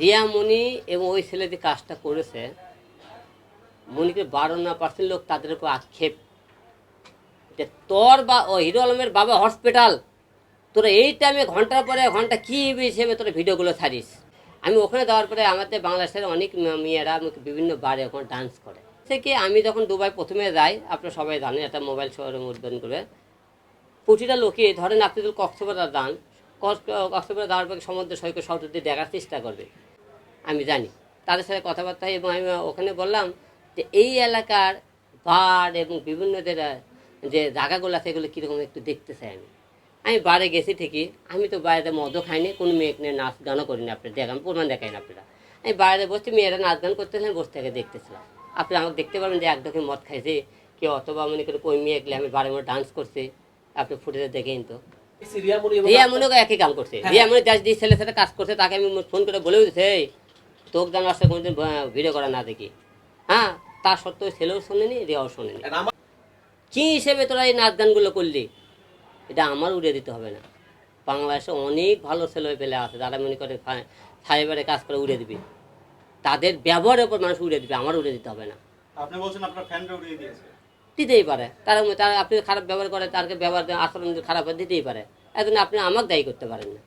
রিয়া মণি এবং ওই ছেলে যে কাজটা করেছে মণিকে বারো না পার্সেন্ট লোক তাদের উপর আক্ষেপ। যে তোর বা ও হিরো আলমের বাবা হসপিটাল, তোরা এই টাইমে ঘণ্টার পরে ঘণ্টা কী হিসেবে তোরা ভিডিওগুলো ছাড়িস? আমি ওখানে দেওয়ার পরে আমাদের বাংলাদেশের অনেক মেয়েরা বিভিন্ন বারে ওখানে ডান্স করে। থেকে আমি যখন দুবাই প্রথমে যাই, আপনারা সবাই জানেন একটা মোবাইল শোরুম উদ্বোধন করে। প্রতিটা লোকে ধরেন আপনি যদি কক্সবাজার যান কক্সবাজার যাওয়ার পরে সমুদ্র সৈকত শব্দ দিয়ে দেখার চেষ্টা করবে। আমি জানি। তাদের সাথে কথাবার্তা এবং আমি ওখানে বললাম যে এই এলাকার বার এবং বিভিন্ন যে যে জায়গাগুলো আছে এগুলো কীরকম একটু দেখতে চাই আমি। আমি বারে গেছি ঠিকই। আমি তো বাইরে মদও খাইনি, কোনো মেয়ে নিয়ে নাচ গানও করিনি আপনার দেখান প্রমাণ দেখাই না আপনারা। আমি বাইরে বসছি মেয়েরা নাচ গান করতেছিলেন বসে থেকে দেখতেছিলাম। আপনি আমাকে দেখতে পারবেন যে একদমই মদ খাইছে, কেউ অথবা মনে করে ওই মেয়ে গেলে আমি বারে মনে ডান্স করছে। আপনি ফুটেজে দেখেন তো। রিয়া একই কাম করছে। হ্যাঁ। রিয়া মনে যার যে ছেলের সাথে কাজ করছে তাকে আমি ফোন করে বলেও দিচ্ছে এই তোকে যেন আসলে কোনোদিন ভিডিও করা না দেখি। হ্যাঁ তার সত্ত্বেও ছেলেও শোনেনি রিয়াও শোনেনি। কী হিসেবে তোরা এই নাচ গানগুলো করলি? এটা আমার উড়িয়ে দিতে হবে না। বাংলাদেশে অনেক ভালো ছেলে পেলে আছে যারা মনে করে ফাইবারে কাজ করে উড়িয়ে দিবি। তাদের ব্যবহারের উপর মানুষ উড়িয়ে দিবে আমার উড়িয়ে দিতে হবে না। আপনি বলছেন আপনার ফ্যানরা উড়িয়ে দিয়েছে। দিতেই পারে। তার তারা আপনি খারাপ ব্যবহার করে তারকে ব্যবহার আচরণ খারাপ দিতেই পারে। এখন আপনি আমাকে দায়ী করতে পারেন না।